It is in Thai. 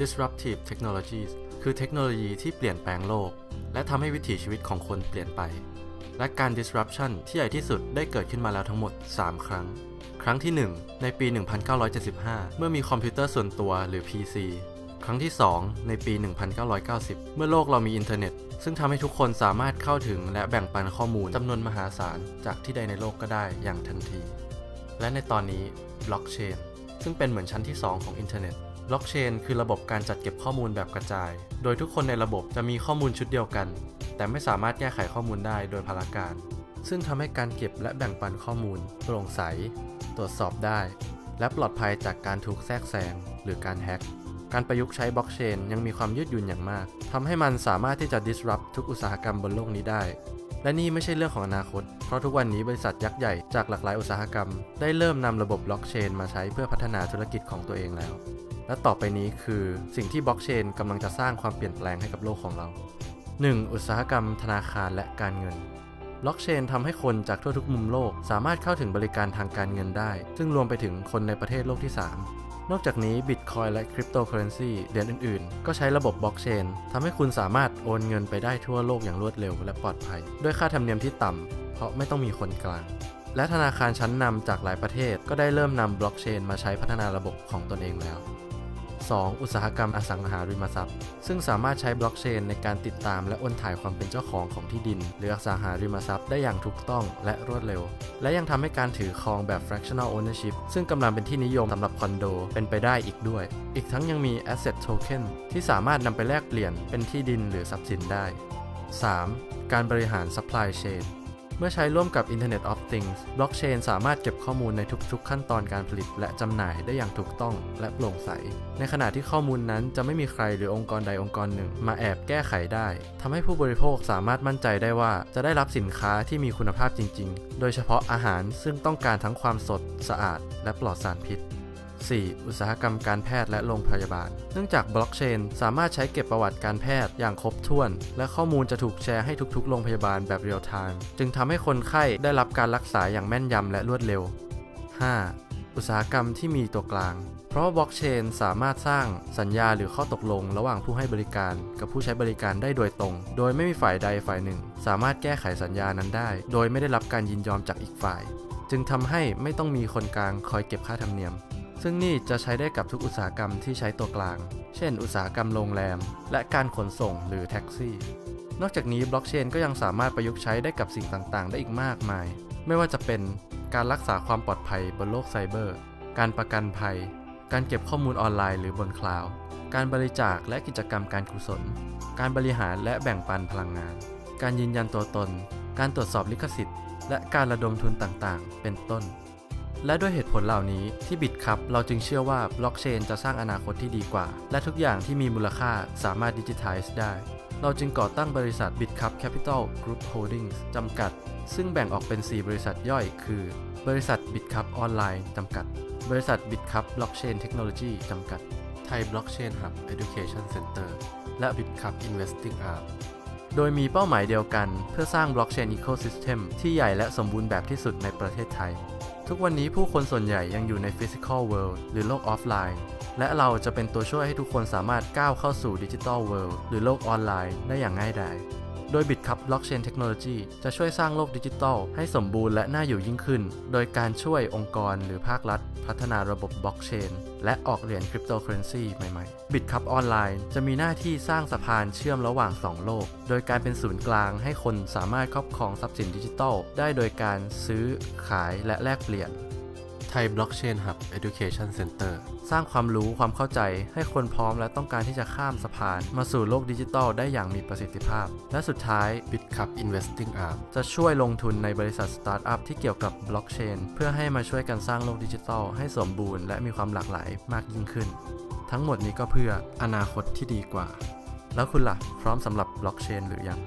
disruptive technologies คือเทคโนโลยีที่เปลี่ยนแปลงโลก และทำให้วิถีชีวิตของคนเปลี่ยนไป และการ disruption ที่ใหญ่ที่สุดได้เกิดขึ้นมาแล้วทั้งหมด 3 ครั้ง ครั้งที่ 1 ในปี 1975 เมื่อมีคอมพิวเตอร์ส่วนตัวหรือ PC ครั้งที่ 2 ในปี 1990 เมื่อโลกเรามีอินเทอร์เน็ต ซึ่งทำให้ทุกคนสามารถเข้าถึงและแบ่งปันข้อมูลจำนวนมหาศาล จากที่ใดในโลกก็ได้อย่างทันที และในตอนนี้บล็อกเชนซึ่งเป็นเหมือนชั้นที่ 2 ของอินเทอร์เน็ต บล็อกเชนคือระบบการจัดเก็บข้อมูลแบบกระจาย โดยทุกคนในระบบจะมีข้อมูลชุดเดียวกัน แต่ไม่สามารถแก้ไขข้อมูลได้โดยพลาการ ซึ่งทำให้การเก็บและแบ่งปันข้อมูล โปร่งใส ตรวจสอบได้ และปลอดภัยจากการถูกแทรกแซงหรือการแฮ็ก การประยุกต์ใช้บล็อกเชนยังมีความยืดหยุ่นอย่างมาก ทำให้มันสามารถที่จะ disrupt ทุกอุตสาหกรรมบนโลกนี้ได้และนี่ไม่ใช่เรื่องของอนาคต เพราะทุกวันนี้บริษัทยักษ์ใหญ่จากหลากหลายอุตสาหกรรม ได้เริ่มนำระบบบล็อกเชนมาใช้เพื่อพัฒนาธุรกิจของตัวเองแล้ว และต่อไปนี้คือสิ่งที่บล็อกเชนกำลังจะสร้างความเปลี่ยนแปลงให้กับโลกของเรา 1. อุตสาหกรรมธนาคารและการเงินบล็อกเชนทำให้คนจากทั่วทุกมุมโลก สามารถเข้าถึงบริการทางการเงินได้ ซึ่งรวมไปถึงคนในประเทศโลกที่ 3 นอกจากนี้บิตคอยและคริปโตเคอเรนซีเหรียญอื่นๆ ก็ใช้ระบบบล็อกเชนทำให้คุณสามารถโอนเงินไปได้ทั่วโลกอย่างรวดเร็วและปลอดภัย ด้วยค่าธรรมเนียมที่ต่ำเพราะไม่ต้องมีคนกลาง และธนาคารชั้นนำจากหลายประเทศก็ได้เริ่มนำบล็อกเชนมาใช้พัฒนาระบบของตนเองแล้ว 2. อุตสาหกรรมอสังหาริมทรัพย์ ซึ่งสามารถใช้บล็อกเชนในการติดตามและโอนถ่ายความเป็นเจ้าของของที่ดิน หรืออสังหาริมทรัพย์ได้อย่างถูกต้องและรวดเร็ว และยังทำให้การถือครองแบบ fractional ownership ซึ่งกำลังเป็นที่นิยมสำหรับคอนโดเป็นไปได้อีกด้วย อีกทั้งยังมี asset token ที่สามารถนำไปแลกเปลี่ยนเป็นที่ดินหรือทรัพย์สินได้ 3. การบริหาร supply chain เมื่อใช้ร่วมกับ Internet of Things บล็อกเชนสามารถเก็บข้อมูลในทุกๆ ขั้นตอนการผลิต และจำหน่ายได้อย่างถูกต้องและโปร่งใส ในขณะที่ข้อมูลนั้นจะไม่มีใครหรือองค์กรใดองค์กรหนึ่ง มาแอบแก้ไขได้ ทำให้ผู้บริโภคสามารถมั่นใจได้ว่า จะได้รับสินค้าที่มีคุณภาพจริง ๆ โดยเฉพาะอาหารซึ่งต้องการทั้งความสด สะอาด และปลอดสารพิษ 4. อุตสาหกรรมการแพทย์และโรงพยาบาล เนื่องจากบล็อกเชนสามารถใช้เก็บประวัติการแพทย์อย่างครบถ้วน และข้อมูลจะถูกแชร์ให้ทุกๆ โรงพยาบาลแบบเรียลไทม์ จึงทำให้คนไข้ได้รับการรักษาอย่างแม่นยำและรวดเร็ว 5. อุตสาหกรรมที่มีตัวกลาง เพราะบล็อกเชนสามารถสร้างสัญญาหรือข้อตกลง ระหว่างผู้ให้บริการ กับผู้ใช้บริการได้โดยตรง โดยไม่มีฝ่ายใดฝ่ายหนึ่ง สามารถแก้ไขสัญญานั้นได้ โดยไม่ได้รับการยินยอมจากอีกฝ่าย จึงทำให้ไม่ต้องมีคนกลางคอยเก็บค่าธรรมเนียม ซึ่งนี่จะใช้ได้กับทุกอุตสาหกรรมที่ใช้ตัวกลาง เช่น อุตสาหกรรมโรงแรม และการขนส่งหรือแท็กซี่ นอกจากนี้บล็อกเชนก็ยังสามารถประยุกต์ใช้ได้กับสิ่งต่างๆ ได้อีกมากมาย ไม่ว่าจะเป็นการรักษาความปลอดภัยบนโลกไซเบอร์ การประกันภัย การเก็บข้อมูลออนไลน์หรือบนคลาวด์ การบริจาคและกิจกรรมการกุศล การบริหารและแบ่งปันพลังงาน การยืนยันตัวตน การตรวจสอบลิขสิทธิ์ และการระดมทุนต่างๆ เป็นต้น และด้วยเหตุผลเหล่านี้ที่บิตครับเราจึงเชื่อว่าบล็อกเชนจะสร้างอนาคตที่ดีกว่า และทุกอย่างที่มีมูลค่าสามารถดิจิทัลได้ เราจึงก่อตั้งบริษัท BitCup Capital Group Holdings จำกัด ซึ่งแบ่งออกเป็น 4 บริษัทย่อย คือ บริษัท BitCup Online จำกัด บริษัท BitCup Blockchain Technology จำกัด ไทย Blockchain Hub Education Center และ BitCup Investing Arm โดยมีเป้าหมายเดียวกัน เพื่อสร้าง Blockchain Ecosystem ที่ใหญ่และสมบูรณ์แบบที่สุดในประเทศไทย ทุกวันนี้ผู้คนส่วนใหญ่ยังอยู่ใน Physical World หรือโลกออฟไลน์ และเราจะเป็นตัวช่วยให้ทุกคนสามารถก้าวเข้าสู่ดิจิทัลเวิลด์หรือโลกออนไลน์ได้อย่างง่ายดาย โดย BitCup Blockchain Technology จะช่วยสร้างโลกดิจิทัล ให้สมบูรณ์และน่าอยู่ยิ่งขึ้น โดยการช่วยองค์กรหรือภาครัฐ พัฒนาระบบบล็อกเชนและออกเหรียญคริปโตเคอเรนซีใหม่ๆ BitCup Online จะมีหน้าที่สร้างสะพานเชื่อมระหว่าง 2 โลก โดยการเป็นศูนย์กลางให้คนสามารถครอบครองทรัพย์สินดิจิทัล ได้โดยการซื้อขายและแลกเปลี่ยน ไทย Blockchain Hub Education Center สร้างความรู้ความเข้าใจให้คนพร้อมและต้องการที่จะข้ามสะพาน มาสู่โลกดิจิทัลได้อย่างมีประสิทธิภาพ และสุดท้าย BitCup Investing Arm จะช่วยลงทุนในบริษัทสตาร์ทอัพที่เกี่ยวกับบล็อกเชนเพื่อให้มาช่วยกันสร้างโลกดิจิทัลให้สมบูรณ์และมีความหลากหลายมากยิ่งขึ้น ทั้งหมดนี้ก็เพื่ออนาคตที่ดีกว่า แล้วคุณล่ะ พร้อมสำหรับบล็อกเชนหรือยัง